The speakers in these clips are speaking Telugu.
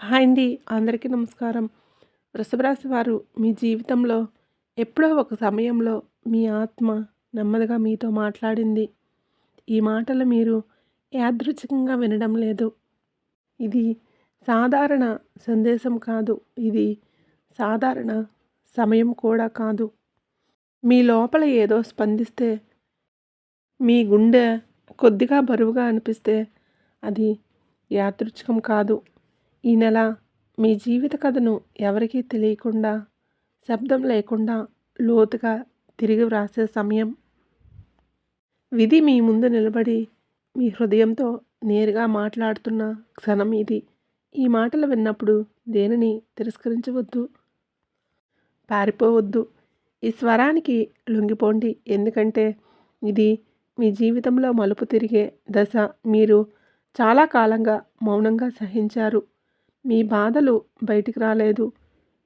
హాయ్ అండి. అందరికీ నమస్కారం. వృషభరాశి వారు మీ జీవితంలో ఎప్పుడో ఒక సమయంలో మీ ఆత్మ నెమ్మదిగా మీతో మాట్లాడింది. ఈ మాటలు మీరు యాదృచ్ఛికంగా వినడం లేదు. ఇది సాధారణ సందేశం కాదు. ఇది సాధారణ సమయం కూడా కాదు. మీ లోపల ఏదో స్పందిస్తే మీ గుండె కొద్దిగా బరువుగా అనిపిస్తే అది యాదృచ్ఛికం కాదు. ఈ నెల మీ జీవిత కథను ఎవరికీ తెలియకుండా శబ్దం లేకుండా లోతుగా తిరిగి వ్రాసే సమయం. విధి మీ ముందు నిలబడి మీ హృదయంతో నేరుగా మాట్లాడుతున్న క్షణం ఇది. ఈ మాటలు విన్నప్పుడు దేనిని తిరస్కరించవద్దు? పారిపోవద్దు. ఈ స్వరానికి లొంగిపోండి. ఎందుకంటే ఇది మీ జీవితంలో మలుపు తిరిగే దశ. మీరు చాలా కాలంగా మౌనంగా సహించారు. మీ బాధలు బయటికి రాలేదు.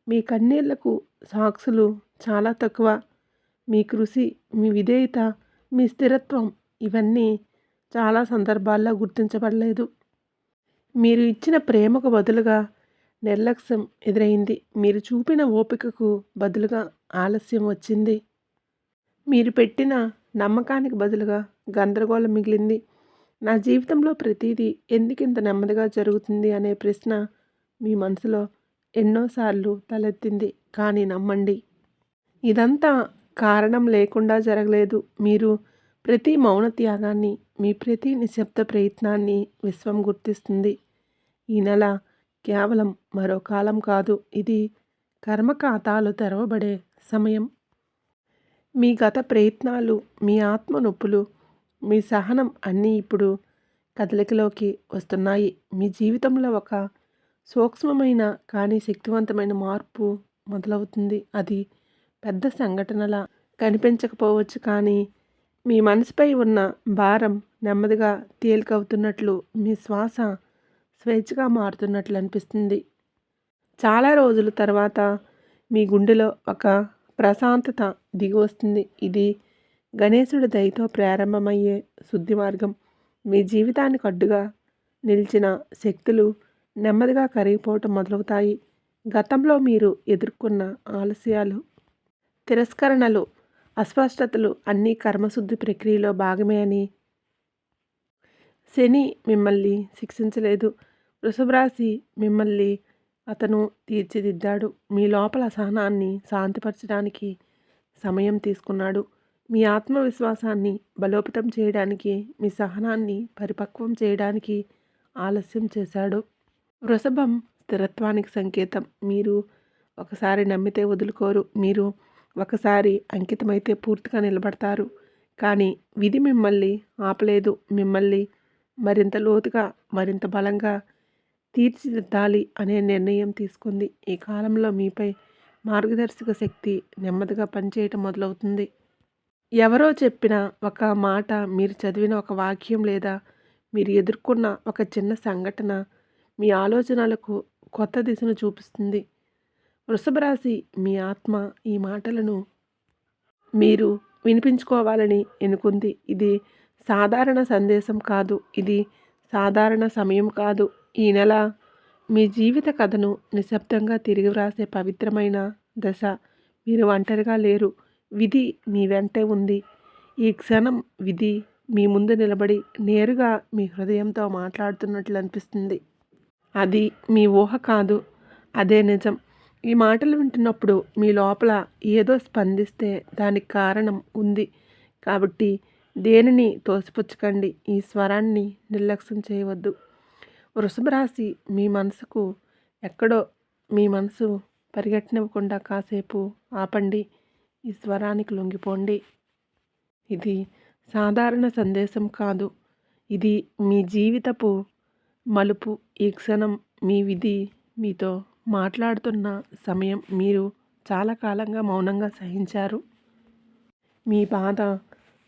మీ కన్నీళ్ళకు సాక్షులు చాలా తక్కువ. మీ కృషి మీ విధేయత మీ స్థిరత్వం ఇవన్నీ చాలా సందర్భాల్లో గుర్తించబడలేదు. మీరు ఇచ్చిన ప్రేమకు బదులుగా నిర్లక్ష్యం ఎదురైంది. మీరు చూపిన ఓపికకు బదులుగా ఆలస్యం వచ్చింది. మీరు పెట్టిన నమ్మకానికి బదులుగా గందరగోళం మిగిలింది. నా జీవితంలో ప్రతిదీ ఎందుకింత నెమ్మదిగా జరుగుతుంది అనే ప్రశ్న మీ మనసులో ఎన్నోసార్లు తలెత్తింది. కానీ నమ్మండి ఇదంతా కారణం లేకుండా జరగలేదు. మీరు ప్రతి మౌన త్యాగాన్ని మీ ప్రతి నిశ్శబ్ద ప్రయత్నాన్ని విశ్వం గుర్తిస్తుంది. ఈ నెల కేవలం మరో కాలం కాదు ఇది కర్మ ఖాతాలు తెరవబడే సమయం. మీ గత ప్రయత్నాలు మీ ఆత్మ నొప్పులు మీ సహనం అన్నీ ఇప్పుడు కదలికలోకి వస్తున్నాయి. మీ జీవితంలో ఒక సూక్ష్మమైన కానీ శక్తివంతమైన మార్పు మొదలవుతుంది. అది పెద్ద సంఘటనలా కనిపించకపోవచ్చు కానీ మీ మనసుపై ఉన్న భారం నెమ్మదిగా తేలికవుతున్నట్లు మీ శ్వాస స్వేచ్ఛగా మారుతున్నట్లు అనిపిస్తుంది. చాలా రోజుల తర్వాత మీ గుండెలో ఒక ప్రశాంతత దిగి వస్తుంది. ఇది గణేశుడి దయతో ప్రారంభమయ్యే శుద్ధి మార్గం. మీ జీవితానికి అడ్డుగా నిలిచిన శక్తులు నెమ్మదిగా కరిగిపోవటం మొదలవుతాయి. గతంలో మీరు ఎదుర్కొన్న ఆలస్యాలు తిరస్కరణలు అస్పష్టతలు అన్నీ కర్మశుద్ధి ప్రక్రియలో భాగమే అని శని మిమ్మల్ని శిక్షించలేదు. వృషభరాశి మిమ్మల్ని అతను తీర్చిదిద్దాడు. మీ లోపల సహనాన్ని శాంతిపరచడానికి సమయం తీసుకున్నాడు. మీ ఆత్మవిశ్వాసాన్ని బలోపేతం చేయడానికి మీ సహనాన్ని పరిపక్వం చేయడానికి ఆలస్యం చేశాడు. వృషభం స్థిరత్వానికి సంకేతం. మీరు ఒకసారి నమ్మితే వదులుకోరు. మీరు ఒకసారి అంకితమైతే పూర్తిగా నిలబడతారు. కానీ విధి మిమ్మల్ని ఆపలేదు. మిమ్మల్ని మరింత లోతుగా మరింత బలంగా తీర్చిదిద్దాలి అనే నిర్ణయం తీసుకుంది. ఈ కాలంలో మీపై మార్గదర్శక శక్తి నెమ్మదిగా పనిచేయటం మొదలవుతుంది. ఎవరో చెప్పిన ఒక మాట మీరు చదివిన ఒక వాక్యం లేదా మీరు ఎదుర్కొన్న ఒక చిన్న సంఘటన మీ ఆలోచనలకు కొత్త దిశను చూపిస్తుంది. వృషభరాశి మీ ఆత్మ ఈ మాటలను మీరు వినిపించుకోవాలని ఎన్నుకుంది. ఇది సాధారణ సందేశం కాదు. ఇది సాధారణ సమయం కాదు. ఈ నెల మీ జీవిత కథను నిశ్శబ్దంగా తిరిగి వ్రాసే పవిత్రమైన దశ. మీరు ఒంటరిగా లేరు. విధి మీ వెంటే ఉంది. ఈ క్షణం విధి మీ ముందు నిలబడి నేరుగా మీ హృదయంతో మాట్లాడుతున్నట్లు అనిపిస్తుంది. అది మీ ఊహ కాదు. అదే నిజం. ఈ మాటలు వింటున్నప్పుడు మీ లోపల ఏదో స్పందిస్తే దానికి కారణం ఉంది. కాబట్టి దేనిని తోసిపుచ్చకండి. ఈ స్వరాన్ని నిర్లక్ష్యం చేయవద్దు. వృషభరాశి మీ మనసుకు ఎక్కడో మీ మనసు పరిగెట్టనివ్వకుండా కాసేపు ఆపండి. ఈ స్వరానికి లొంగిపోండి. ఇది సాధారణ సందేశం కాదు. ఇది మీ జీవితపు మలుపు ఈ క్షణం మీ విధి మీతో మాట్లాడుతున్న సమయం మీరు చాలా కాలంగా మౌనంగా సహించారు. మీ బాధ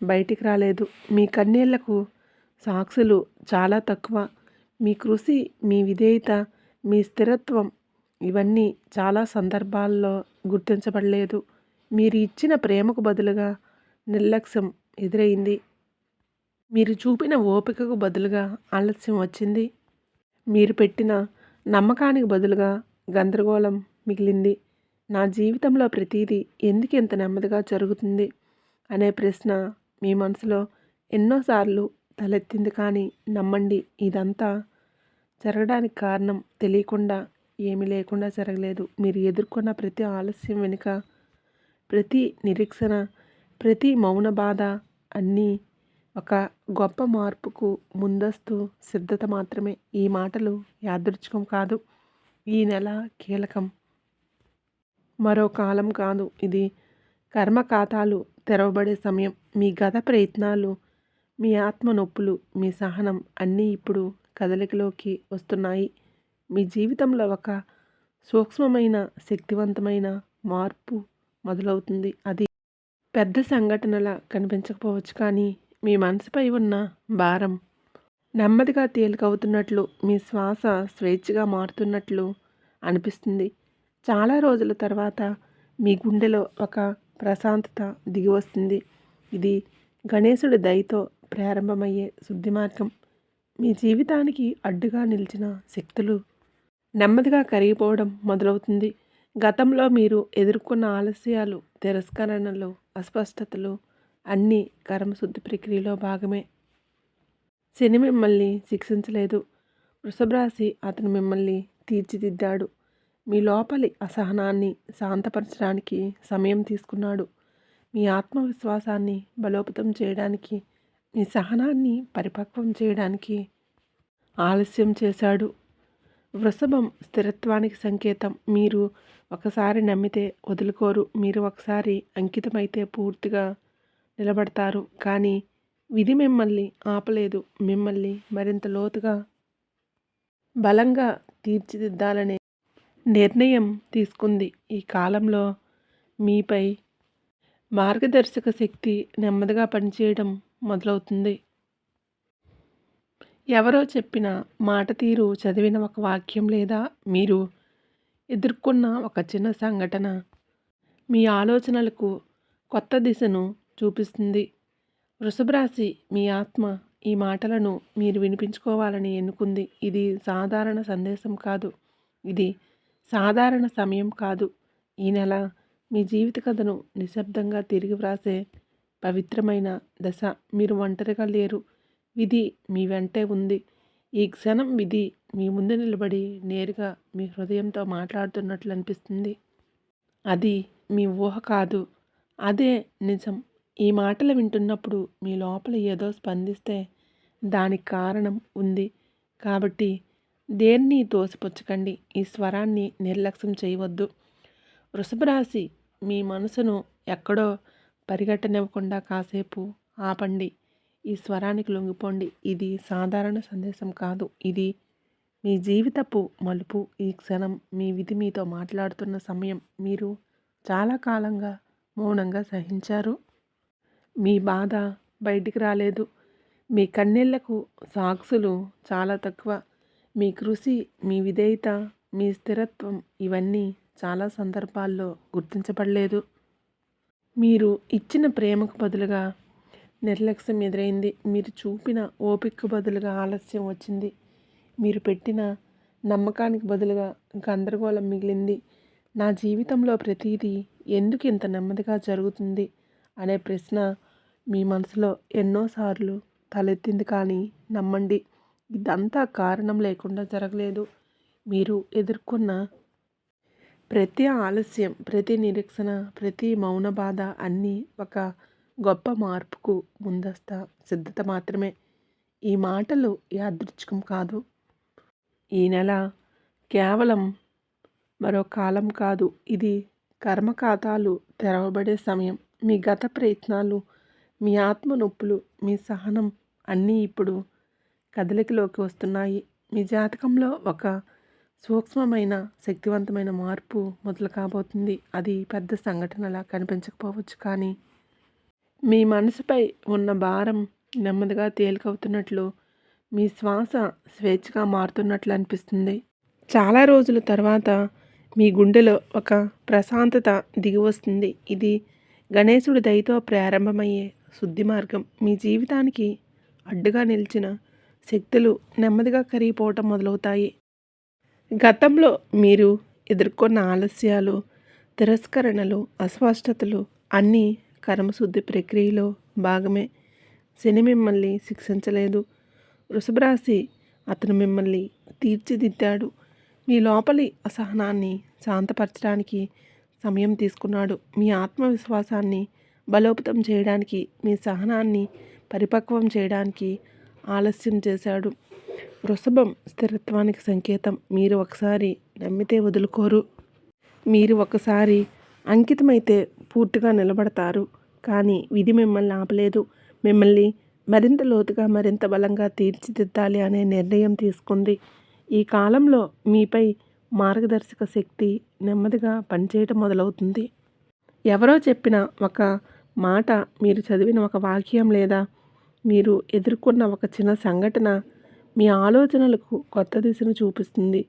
బయటికి రాలేదు. మీ కన్నీళ్ళకు సాక్షులు చాలా తక్కువ. మీ కృషి మీ విధేయత మీ స్థిరత్వం ఇవన్నీ చాలా సందర్భాల్లో గుర్తించబడలేదు. మీరు ఇచ్చిన ప్రేమకు బదులుగా నిర్లక్ష్యం ఎదురైంది. మీరు చూపిన ఓపికకు బదులుగా ఆలస్యం వచ్చింది. మీరు పెట్టిన నమ్మకానికి బదులుగా గందరగోళం మిగిలింది. నా జీవితంలో ప్రతీది ఎందుకు ఇంత నెమ్మదిగా జరుగుతుంది? అనే ప్రశ్న మీ మనసులో ఎన్నోసార్లు తలెత్తింది కానీ నమ్మండి ఇదంతా జరగడానికి కారణం తెలియకుండా ఏమీ లేకుండా జరగలేదు. మీరు ఎదుర్కొన్న ప్రతి ఆలస్యం వెనుక ప్రతి నిరీక్షణ ప్రతి మౌన బాధ అన్నీ ఒక గొప్ప మార్పుకు ముందస్తు సిద్ధత మాత్రమే ఈ మాటలు యాదృచ్ఛికం కాదు. ఈ నెల కీలకం. మరో కాలం కాదు ఇది. కర్మ ఖాతాలు తెరవబడే సమయం. మీ గత ప్రయత్నాలు మీ ఆత్మ నొప్పులు మీ సహనం అన్నీ ఇప్పుడు కదలికలోకి వస్తున్నాయి. మీ జీవితంలో ఒక సూక్ష్మమైన శక్తివంతమైన మార్పు మొదలవుతుంది. అది పెద్ద సంఘటనలా కనిపించకపోవచ్చు కానీ మీ మనసుపై ఉన్న భారం నెమ్మదిగా తేలికవుతున్నట్లు మీ శ్వాస స్వేచ్ఛగా మారుతున్నట్లు అనిపిస్తుంది. చాలా రోజుల తర్వాత మీ గుండెలో ఒక ప్రశాంతత దిగి వస్తుంది ఇది గణేశుడి దయతో ప్రారంభమయ్యే శుద్ధి మార్గం. మీ జీవితానికి అడ్డుగా నిలిచిన శక్తులు నెమ్మదిగా కరిగిపోవడం మొదలవుతుంది. గతంలో మీరు ఎదుర్కొన్న ఆలస్యాలు తిరస్కరణలు అస్పష్టతలు అన్నీ కర్మశుద్ధి ప్రక్రియలో భాగమే. శని మిమ్మల్ని శిక్షించలేదు. వృషభరాశి అతను మిమ్మల్ని తీర్చిదిద్దాడు. మీ లోపలి అసహనాన్ని శాంతపరచడానికి సమయం తీసుకున్నాడు. మీ ఆత్మవిశ్వాసాన్ని బలోపతం చేయడానికి మీ సహనాన్ని పరిపక్వం చేయడానికి ఆలస్యం చేశాడు. వృషభం స్థిరత్వానికి సంకేతం. మీరు ఒకసారి నమ్మితే వదులుకోరు. మీరు ఒకసారి అంకితమైతే పూర్తిగా నిలబడతారు. కానీ విధి మిమ్మల్ని ఆపలేదు. మిమ్మల్ని మరింత లోతుగా బలంగా తీర్చిదిద్దాలనే నిర్ణయం తీసుకుంది. ఈ కాలంలో మీపై మార్గదర్శక శక్తి నెమ్మదిగా పనిచేయడం మొదలవుతుంది. ఎవరో చెప్పిన మాట తీరు చదివిన ఒక వాక్యం లేదా మీరు ఎదుర్కొన్న ఒక చిన్న సంఘటన మీ ఆలోచనలకు కొత్త దిశను చూపిస్తుంది. వృషభరాశి మీ ఆత్మ ఈ మాటలను మీరు వినిపించుకోవాలని ఎన్నుకుంది. ఇది సాధారణ సందేశం కాదు. ఇది సాధారణ సమయం కాదు. ఈ నెల మీ జీవిత కథను నిశ్శబ్దంగా తిరిగి వ్రాసే పవిత్రమైన దశ. మీరు ఒంటరిగా లేరు. విధి మీ వెంటే ఉంది. ఈ క్షణం విధి మీ ముందు నిలబడి నేరుగా మీ హృదయంతో మాట్లాడుతున్నట్లు అనిపిస్తుంది. అది మీ ఊహ కాదు. అదే నిజం. ఈ మాటలు వింటున్నప్పుడు మీ లోపల ఏదో స్పందిస్తే దానికి కారణం ఉంది. కాబట్టి దేన్ని తోసిపుచ్చకండి. ఈ స్వరాన్ని నిర్లక్ష్యం చేయవద్దు. వృషభరాశి మీ మనసును ఎక్కడో పరిగెట్టనివ్వకుండా కాసేపు ఆపండి. ఈ స్వరానికి లొంగిపోండి. ఇది సాధారణ సందేశం కాదు. ఇది మీ జీవితపు మలుపు. ఈ క్షణం మీ విధి మీతో మాట్లాడుతున్న సమయం. మీరు చాలా కాలంగా మౌనంగా సహించారు. మీ బాధ బయటికి రాలేదు. మీ కన్నీళ్ళకు సాక్షులు చాలా తక్కువ. మీ కృషి మీ విధేయత మీ స్థిరత్వం ఇవన్నీ చాలా సందర్భాల్లో గుర్తించబడలేదు. మీరు ఇచ్చిన ప్రేమకు బదులుగా నిర్లక్ష్యం ఎదురైంది. మీరు చూపిన ఓపికకు బదులుగా ఆలస్యం వచ్చింది. మీరు పెట్టిన నమ్మకానికి బదులుగా గందరగోళం మిగిలింది. నా జీవితంలో ప్రతిదీ ఎందుకు ఇంత నెమ్మదిగా జరుగుతుంది? అనే ప్రశ్న మీ మనసులో ఎన్నోసార్లు తలెత్తింది కానీ నమ్మండి. ఇదంతా కారణం లేకుండా జరగలేదు. మీరు ఎదుర్కొన్న ప్రతి ఆలస్యం ప్రతి నిరీక్షణ ప్రతి మౌన బాధ అన్నీ ఒక గొప్ప మార్పుకు ముందస్త సిద్ధత మాత్రమే. ఈ మాటలు యాదృచ్ఛికం కాదు. ఈ నెల కేవలం మరో కాలం కాదు. ఇది కర్మ ఖాతాలు తెరవబడే సమయం. మీ గత ప్రయత్నాలు మీ ఆత్మ నొప్పులు మీ సహనం అన్నీ ఇప్పుడు కదలికలోకి వస్తున్నాయి. మీ జాతకంలో ఒక సూక్ష్మమైన శక్తివంతమైన మార్పు మొదలు కాబోతుంది. అది పెద్ద సంఘటనలా కనిపించకపోవచ్చు కానీ మీ మనసుపై ఉన్న భారం నెమ్మదిగా తేలికవుతున్నట్లు మీ శ్వాస స్వేచ్ఛగా మారుతున్నట్లు అనిపిస్తుంది. చాలా రోజుల తర్వాత మీ గుండెలో ఒక ప్రశాంతత దిగి వస్తుంది. ఇది గణేశుడి దయతో ప్రారంభమయ్యే శుద్ధి మార్గం. మీ జీవితానికి అడ్డుగా నిలిచిన శక్తులు నెమ్మదిగా కరిగిపోవటం మొదలవుతాయి. గతంలో మీరు ఎదుర్కొన్న ఆలస్యాలు తిరస్కరణలు అస్పష్టతలు అన్నీ కర్మశుద్ధి ప్రక్రియలో భాగమే. శని మిమ్మల్ని శిక్షించలేదు. వృషభరాశి అతను మిమ్మల్ని తీర్చిదిద్దాడు. మీ లోపలి అసహనాన్ని శాంతపరచడానికి సమయం తీసుకున్నాడు. మీ ఆత్మవిశ్వాసాన్ని బలోపేతం చేయడానికి మీ సహనాన్ని పరిపక్వం చేయడానికి ఆలస్యం చేశాడు. వృషభం స్థిరత్వానికి సంకేతం. మీరు ఒకసారి నమ్మితే వదులుకోరు. మీరు ఒకసారి అంకితమైతే పూర్తిగా నిలబడతారు. కానీ విధి మిమ్మల్ని ఆపలేదు. మిమ్మల్ని మరింత లోతుగా మరింత బలంగా తీర్చిదిద్దాలి అనే నిర్ణయం తీసుకుంది. ఈ కాలంలో మీపై మార్గదర్శక శక్తి నెమ్మదిగా పనిచేయటం మొదలవుతుంది. ఎవరో చెప్పిన ఒక మాట మీరు చదివిన ఒక వాక్యం లేదా మీరు ఎదుర్కొన్న ఒక చిన్న సంఘటన మీ ఆలోచనలకు కొత్త దిశను చూపిస్తుంది.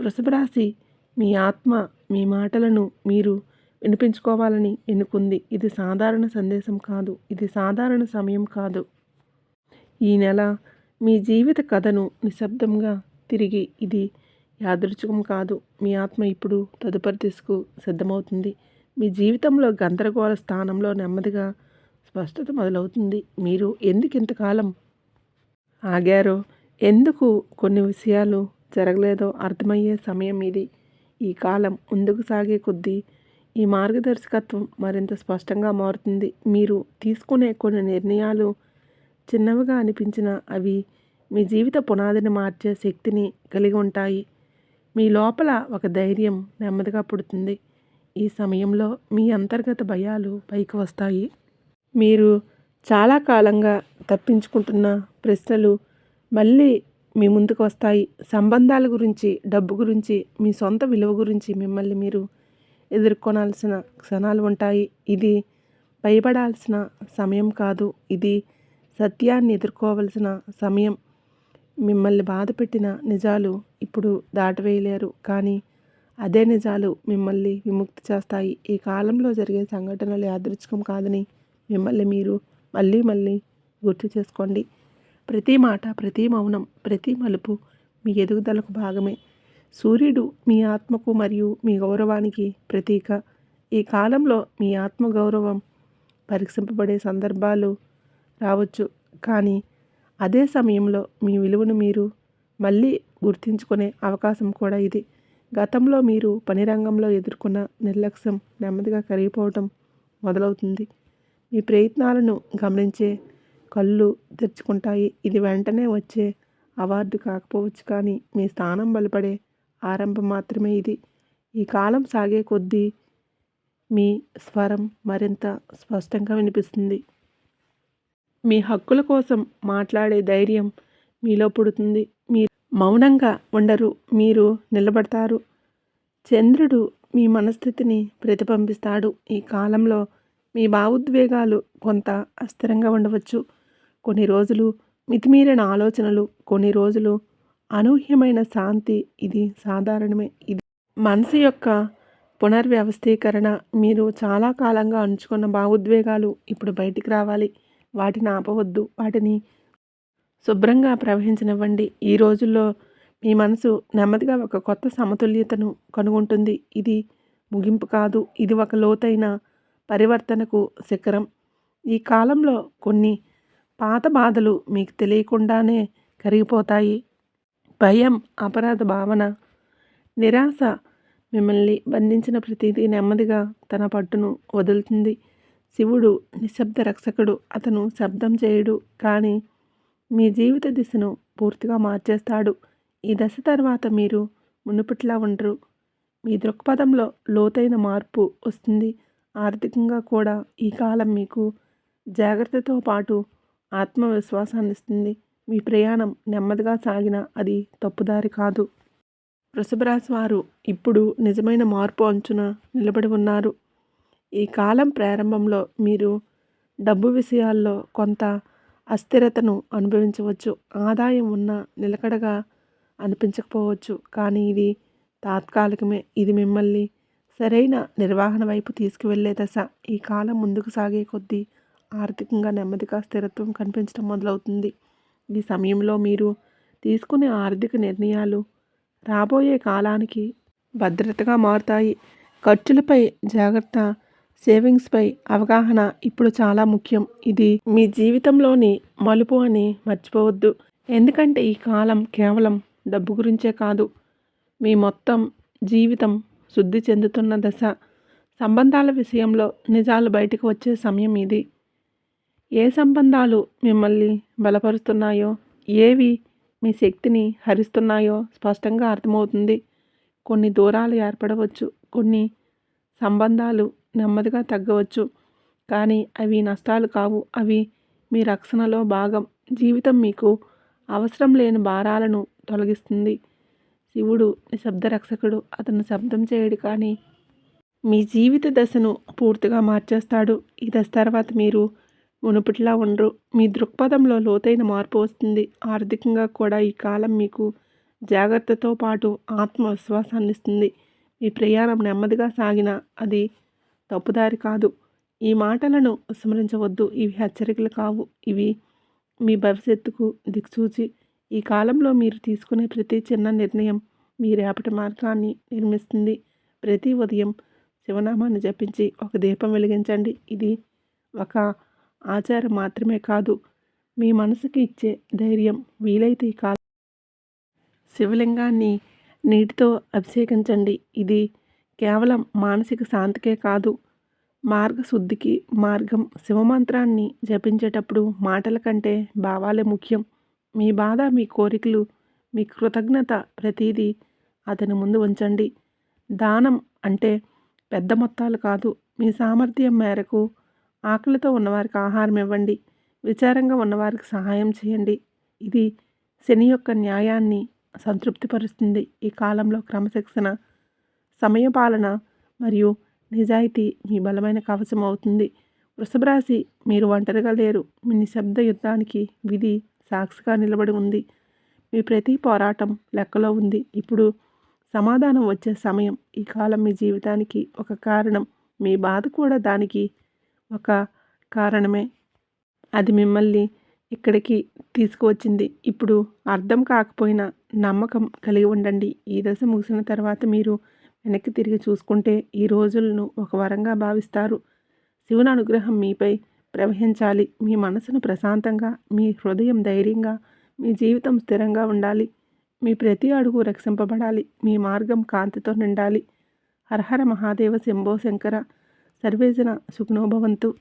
వృషభరాశి మీ ఆత్మ మీ మాటలను మీరు వినిపించుకోవాలని ఎన్నుకుంది. ఇది సాధారణ సందేశం కాదు. ఇది సాధారణ సమయం కాదు. ఈ నెల మీ జీవిత కథను నిశ్శబ్దంగా తిరిగి ఇది యాదృచ్ఛికం కాదు. మీ ఆత్మ ఇప్పుడు తదుపరి దిశకు సిద్ధమవుతుంది. మీ జీవితంలో గందరగోళ స్థానంలో నెమ్మదిగా స్పష్టత మొదలవుతుంది. మీరు ఎందుకు ఇంతకాలం ఆగారో ఎందుకు కొన్ని విషయాలు జరగలేదో అర్థమయ్యే సమయం ఇది. ఈ కాలం ముందుకు సాగే కొద్దీ ఈ మార్గదర్శకత్వం మరింత స్పష్టంగా మారుతుంది. మీరు తీసుకునే కొన్ని నిర్ణయాలు చిన్నవిగా అనిపించిన అవి మీ జీవిత పునాదిని మార్చే శక్తిని కలిగి ఉంటాయి. మీ లోపల ఒక ధైర్యం నెమ్మదిగా పుడుతుంది. ఈ సమయంలో మీ అంతర్గత భయాలు పైకి వస్తాయి. మీరు చాలా కాలంగా తప్పించుకుంటున్న ప్రశ్నలు మళ్ళీ మీ ముందుకు వస్తాయి. సంబంధాల గురించి డబ్బు గురించి మీ సొంత విలువ గురించి మిమ్మల్ని మీరు ఎదుర్కొనాల్సిన క్షణాలు ఉంటాయి. ఇది భయపడాల్సిన సమయం కాదు. ఇది సత్యాన్ని ఎదుర్కోవలసిన సమయం. మిమ్మల్ని బాధపెట్టిన నిజాలు ఇప్పుడు దాటవేయలేరు. కానీ అదే నిజాలు మిమ్మల్ని విముక్తి చేస్తాయి. ఈ కాలంలో జరిగే సంఘటనలు యాదృచ్ఛికం కాదని మిమ్మల్ని మీరు మళ్ళీ మళ్ళీ గుర్తు చేసుకోండి. ప్రతి మాట ప్రతి మౌనం ప్రతి మలుపు మీ ఎదుగుదలకు భాగమే. సూర్యుడు మీ ఆత్మకు మరియు మీ గౌరవానికి ప్రతీక. ఈ కాలంలో మీ ఆత్మగౌరవం పరీక్షింపబడే సందర్భాలు రావచ్చు. కానీ అదే సమయంలో మీ విలువను మీరు మళ్ళీ గుర్తించుకునే అవకాశం కూడా ఇది. గతంలో మీరు పని రంగంలో ఎదుర్కొన్న నిర్లక్ష్యం నెమ్మదిగా కరిగిపోవటం మొదలవుతుంది. మీ ప్రయత్నాలను గమనించే కళ్ళు తెరుచుకుంటాయి. ఇది వెంటనే వచ్చే అవార్డు కాకపోవచ్చు కానీ మీ స్థానం బలపడే ఆరంభం మాత్రమే ఇది. ఈ కాలం సాగే కొద్దీ మీ స్వరం మరింత స్పష్టంగా వినిపిస్తుంది. మీ హక్కుల కోసం మాట్లాడే ధైర్యం మీలో పుడుతుంది. మౌనంగా ఉండరు మీరు నిలబడతారు. చంద్రుడు మీ మనస్థితిని ప్రతిబింబిస్తాడు. ఈ కాలంలో మీ భావోద్వేగాలు కొంత అస్థిరంగా ఉండవచ్చు. కొన్ని రోజులు మితిమీరిన ఆలోచనలు కొన్ని రోజులు అనూహ్యమైన శాంతి ఇది సాధారణమే. ఇది మనసు యొక్క పునర్వ్యవస్థీకరణ. మీరు చాలా కాలంగా అంచుకున్న భావోద్వేగాలు ఇప్పుడు బయటికి రావాలి. వాటిని ఆపవద్దు. వాటిని శుభ్రంగా ప్రవహించనివ్వండి. ఈ రోజుల్లో మీ మనసు నెమ్మదిగా ఒక కొత్త సమతుల్యతను కనుగొంటుంది. ఇది ముగింపు కాదు. ఇది ఒక లోతైన పరివర్తనకు శిఖరం. ఈ కాలంలో కొన్ని పాత బాధలు మీకు తెలియకుండానే కరిగిపోతాయి. భయం అపరాధ భావన నిరాశ మిమ్మల్ని బంధించిన ప్రతిదీ నెమ్మదిగా తన పట్టును వదులుతుంది. శివుడు నిశ్శబ్ద రక్షకుడు. అతను శబ్దం చేయడు. కానీ మీ జీవిత దిశను పూర్తిగా మార్చేస్తాడు. ఈ దశ తర్వాత మీరు మునుపట్లా ఉండరు. మీ దృక్పథంలో లోతైన మార్పు వస్తుంది. ఆర్థికంగా కూడా ఈ కాలం మీకు జాగ్రత్తతో పాటు ఆత్మవిశ్వాసాన్ని ఇస్తుంది. మీ ప్రయాణం నెమ్మదిగా సాగిన అది తప్పుదారి కాదు. వృషభరాశి వారు ఇప్పుడు నిజమైన మార్పు అంచున నిలబడి ఉన్నారు. ఈ కాలం ప్రారంభంలో మీరు డబ్బు విషయాల్లో కొంత అస్థిరతను అనుభవించవచ్చు. ఆదాయం ఉన్న నిలకడగా అనిపించకపోవచ్చు. కానీ ఇది తాత్కాలికమే. ఇది మిమ్మల్ని సరైన నిర్వహణ వైపు తీసుకువెళ్ళే దశ. ఈ కాలం ముందుకు సాగే కొద్దీ ఆర్థికంగా నెమ్మదిగా స్థిరత్వం కనిపించడం మొదలవుతుంది. ఈ సమయంలో మీరు తీసుకునే ఆర్థిక నిర్ణయాలు రాబోయే కాలానికి భద్రతగా మారుతాయి. ఖర్చులపై జాగ్రత్త సేవింగ్స్పై అవగాహన ఇప్పుడు చాలా ముఖ్యం. ఇది మీ జీవితంలోని మలుపు అని మర్చిపోవద్దు. ఎందుకంటే ఈ కాలం కేవలం డబ్బు గురించే కాదు. మీ మొత్తం జీవితం శుద్ధి చెందుతున్న దశ. సంబంధాల విషయంలో నిజాలు బయటకు వచ్చే సమయం ఇది. ఏ సంబంధాలు మిమ్మల్ని బలపరుస్తున్నాయో ఏవి మీ శక్తిని హరిస్తున్నాయో స్పష్టంగా అర్థమవుతుంది. కొన్ని దూరాలు ఏర్పడవచ్చు. కొన్ని సంబంధాలు నెమ్మదిగా తగ్గవచ్చు. కానీ అవి నష్టాలు కావు. అవి మీ రక్షణలో భాగం. జీవితం మీకు అవసరం లేని భారాలను తొలగిస్తుంది. శివుడు నిశ్శబ్ద రక్షకుడు. అతను శబ్దం చేయడు కానీ మీ జీవిత దశను పూర్తిగా మార్చేస్తాడు. ఈ దశ తర్వాత మీరు మునుపటిలా ఉండరు. మీ దృక్పథంలో లోతైన మార్పు వస్తుంది. ఆర్థికంగా కూడా ఈ కాలం మీకు జాగ్రత్తతో పాటు ఆత్మవిశ్వాసాన్ని ఇస్తుంది. మీ ప్రయాణం నెమ్మదిగా సాగిన అది తప్పుదారి కాదు. ఈ మాటలను విస్మరించవద్దు ఇవి హెచ్చరికలు కావు. ఇవి మీ భవిష్యత్తుకు దిక్సూచి. ఈ కాలంలో మీరు తీసుకునే ప్రతి చిన్న నిర్ణయం మీ రేపటి మార్గాన్ని నిర్మిస్తుంది. ప్రతి ఉదయం శివనామాన్ని జపించి ఒక దీపం వెలిగించండి. ఇది ఒక ఆచారం మాత్రమే కాదు. మీ మనసుకి ఇచ్చే ధైర్యం వీలైతే ఈ కాలం శివలింగాన్ని నీటితో అభిషేకించండి. ఇది కేవలం మానసిక శాంతికే కాదు మార్గశుద్ధికి మార్గం శివమంత్రాన్ని జపించేటప్పుడు మాటల కంటే భావాలే ముఖ్యం. మీ బాధ మీ కోరికలు మీ కృతజ్ఞత ప్రతిదీ అతని ముందు ఉంచండి. దానం అంటే పెద్ద మొత్తాలు కాదు మీ సామర్థ్యం మేరకు ఆకలితో ఉన్నవారికి ఆహారం ఇవ్వండి విచారంగా ఉన్నవారికి సహాయం చేయండి. ఇది శని యొక్క న్యాయాన్ని సంతృప్తిపరుస్తుంది. ఈ కాలంలో క్రమశిక్షణ సమయపాలన మరియు నిజాయితీ మీ బలమైన కవచం అవుతుంది. వృషభరాశి మీరు ఒంటరిగా లేరు. మీ నిశ్శబ్ద యుద్ధానికి విధి సాక్షిగా నిలబడి ఉంది. మీ ప్రతి పోరాటం లెక్కలో ఉంది. ఇప్పుడు సమాధానం వచ్చే సమయం. ఈ కాలం మీ జీవితానికి ఒక కారణం. మీ బాధ కూడా దానికి ఒక కారణమే. అది మిమ్మల్ని ఇక్కడికి తీసుకువచ్చింది. ఇప్పుడు అర్థం కాకపోయినా నమ్మకం కలిగి ఉండండి. ఈ దశ ముగిసిన తర్వాత మీరు వెనక్కి తిరిగి చూసుకుంటే ఈ రోజులను ఒక వరంగా భావిస్తారు. శివుని అనుగ్రహం మీపై ప్రవహించాలి. మీ మనసును ప్రశాంతంగా మీ హృదయం ధైర్యంగా మీ జీవితం స్థిరంగా ఉండాలి. మీ ప్రతి అడుగు రక్షింపబడాలి. మీ మార్గం కాంతితో నిండాలి. హరహర మహాదేవ శంభో శంకర. సర్వేజన సుఖనోభవంతు.